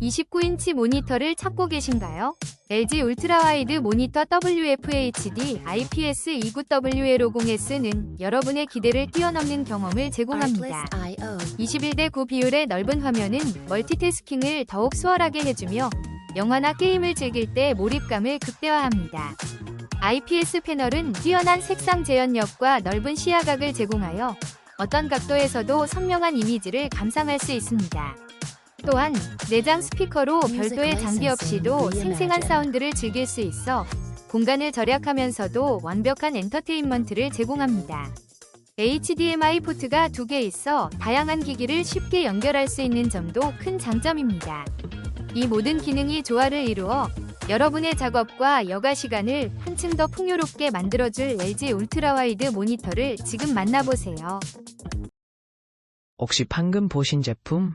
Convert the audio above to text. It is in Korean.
29인치 모니터를 찾고 계신가요? LG 울트라와이드 모니터 WFHD IPS 29WL50S는 여러분의 기대를 뛰어넘는 경험을 제공합니다. Artlist.io 21대 9 비율의 넓은 화면은 멀티태스킹을 더욱 수월하게 해주며 영화나 게임을 즐길 때 몰입감을 극대화합니다. IPS 패널은 뛰어난 색상 재현력과 넓은 시야각을 제공하여 어떤 각도에서도 선명한 이미지를 감상할 수 있습니다. 또한 내장 스피커로 별도의 장비 없이도 생생한 사운드를 즐길 수 있어 공간을 절약하면서도 완벽한 엔터테인먼트를 제공합니다. HDMI 포트가 두 개 있어 다양한 기기를 쉽게 연결할 수 있는 점도 큰 장점입니다. 이 모든 기능이 조화를 이루어 여러분의 작업과 여가 시간을 한층 더 풍요롭게 만들어줄 LG 울트라와이드 모니터를 지금 만나보세요. 혹시 방금 보신 제품